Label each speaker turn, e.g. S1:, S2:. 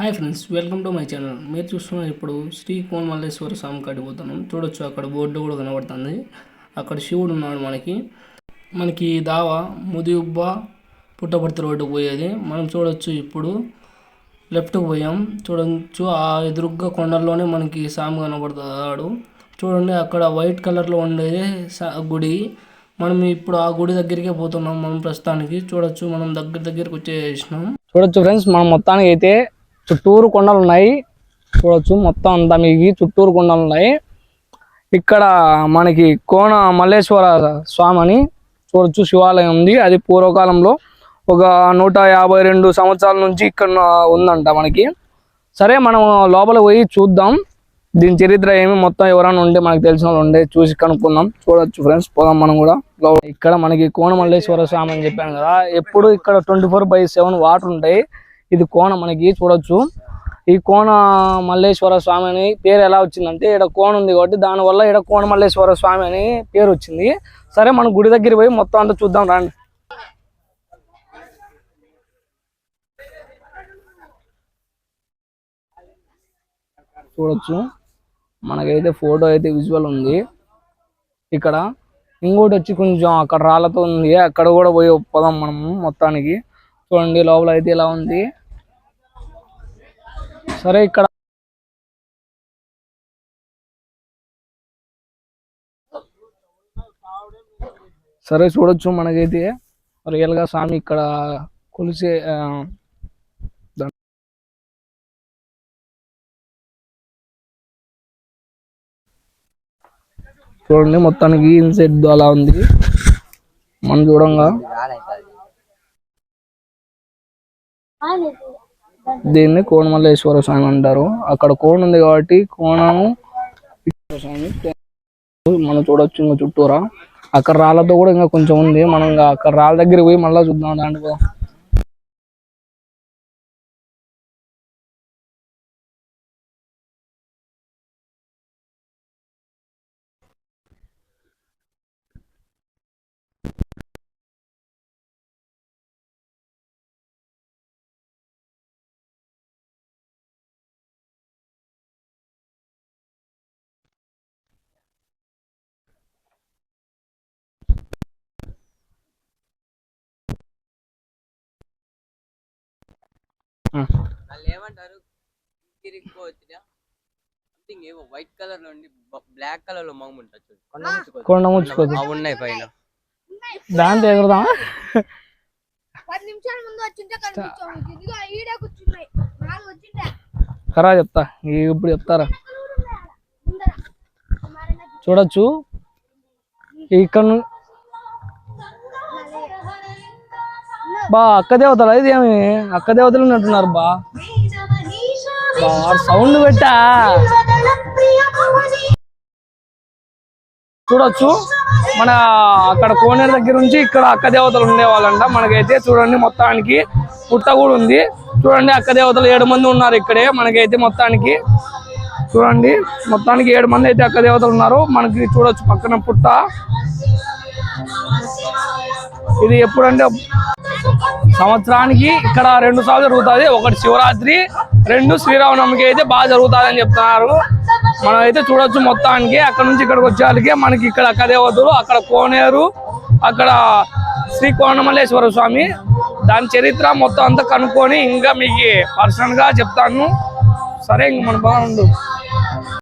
S1: Hi friends welcome to my channel. మీరు చూస్తున్న ఇప్పుడు శ్రీ కోనమల్లేశ్వర స్వామి కాడికి పోతున్నాం. చూడొచ్చు అక్కడ బోర్డు కూడా కనబడుతుంది. అక్కడ శివుడు ఉన్నాడు మనకి. మనకి దావా ముదిగుబ్బ పుట్టపర్తి రోడ్డు పోయేది. మనం చూడొచ్చు ఇప్పుడు లెఫ్ట్కి పోయాం. చూడొచ్చు ఆ ఎదురుగ్గా కొండల్లోనే మనకి స్వామి కనబడుతున్నాడు చూడండి అక్కడ వైట్ కలర్లో ఉండేది సా- గుడి. మనం ఇప్పుడు ఆ గుడి దగ్గరికే పోతున్నాం మనం ప్రస్తుతానికి. చూడొచ్చు మనం దగ్గర దగ్గరికి వచ్చేసినాం.
S2: చూడొచ్చు ఫ్రెండ్స్ మనం మొత్తానికి అయితే చుట్టూరు కొండలు ఉన్నాయి. చూడొచ్చు మొత్తం అంతా మీకు చుట్టూరు కొండలు ఉన్నాయి. ఇక్కడ మనకి కోన మల్లేశ్వర స్వామి అని చూడొచ్చు శివాలయం ఉంది. అది పూర్వకాలంలో ఒక నూట యాభై రెండు సంవత్సరాల నుంచి ఇక్కడ ఉందంట మనకి. సరే మనం లోపల పోయి చూద్దాం. దీని చరిత్ర ఏమి మొత్తం ఎవరైనా ఉంటే మనకు తెలిసిన వాళ్ళు ఉండే చూసి కనుక్కుందాం. చూడొచ్చు ఫ్రెండ్స్ పోదాం మనం కూడా. ఇక్కడ మనకి కోన మల్లేశ్వర స్వామి అని చెప్పాను కదా ఎప్పుడు ఇక్కడ twenty four by seven water ఉంటాయి. ఇది కోన మనకి చూడొచ్చు. ఈ కోన మల్లేశ్వర స్వామి అని పేరు ఎలా వచ్చిందంటే ఇక్కడ కోన ఉంది కాబట్టి దానివల్ల ఇక్కడ కోన మల్లేశ్వర స్వామి అని పేరు వచ్చింది. సరే మనం గుడి దగ్గర పోయి మొత్తం అంతా చూద్దాం రండి. చూడొచ్చు. మనకైతే ఫోటో అయితే విజువల్ ఉంది. ఇక్కడ ఇంకోటి వచ్చి కొంచెం అక్కడ రాళ్ళతో ఉంది. అక్కడ కూడా పోయి పోదాం మనము మొత్తానికి. చూడండి లోపల అయితే ఇలా ఉంది. సరే ఇక్కడ సరే చూడొచ్చు మనకైతే. రియల్గా స్వామి ఇక్కడ కొలిసే చూడండి మొత్తానికి ఇన్సెట్ అలా ఉంది. మనం చూడంగా. దీన్ని కోణమల్లేశ్వర స్వామి అంటారు. అక్కడ కోణ ఉంది కాబట్టి కోణము స్వామి మనం చూడొచ్చు ఇంకా చుట్టూరా. అక్కడ రాళ్ళతో కూడా ఇంకా కొంచెం ఉంది. మనం ఇంకా అక్కడ రాళ్ళ దగ్గర పోయి మళ్ళీ చూద్దాం దాంట్లో.
S3: వాళ్ళు ఏమంటారు సంథింగ్ ఏవో వైట్ కలర్లో ఉండి బ్లాక్ కలర్లో మౌమ్ ఉంటుంది చూడు.
S2: కొండ ముచ్చుకోదు
S3: అవి ఉన్నాయి పైన.
S2: దాంతో ఎగురుదాం
S4: పది నిమిషాల ముందు వచ్చింటే కనిపించావు ఇదిగో ఈడే కూర్చున్నాయి. నాలుగు వచ్చింటే
S2: కరా చెప్తా. ఇప్పుడు చెప్తారా? చూడొచ్చు. ఇక్కడ బా అక్క దేవతలు ఇది ఏమి? అక్క దేవతలు ఉన్నట్టున్నారు బా. బా సౌండ్ పెట్టా. చూడొచ్చు. మన అక్కడ కోనేరు దగ్గర నుంచి ఇక్కడ అక్క దేవతలు ఉండేవాళ్ళంట. మనకైతే చూడండి మొత్తానికి పుట్ట కూడా ఉంది. చూడండి అక్క దేవతలు ఏడు మంది ఉన్నారు ఇక్కడే. మనకైతే మొత్తానికి చూడండి మొత్తానికి ఏడు మంది అయితే అక్క దేవతలు ఉన్నారు. మనకి చూడొచ్చు పక్కన పుట్ట. ఇది ఎప్పుడంటే సంవత్సరానికి ఇక్కడ రెండు సార్లు జరుగుతుంది. ఒకటి శివరాత్రి రెండు శ్రీరామనవమికి అయితే బాగా జరుగుతుంది అని చెప్తున్నారు. మనం అయితే చూడొచ్చు మొత్తానికి. అక్కడ నుంచి ఇక్కడికి వచ్చేవాళ్ళకి మనకి ఇక్కడ అక్కదేవతలు అక్కడ కోనేరు అక్కడ శ్రీ కోణమల్లేశ్వర స్వామి. దాని చరిత్ర మొత్తం అంతా కనుక్కొని ఇంకా మీకు పర్సనల్గా చెప్తాను. సరే ఇంక మన బాగుండు.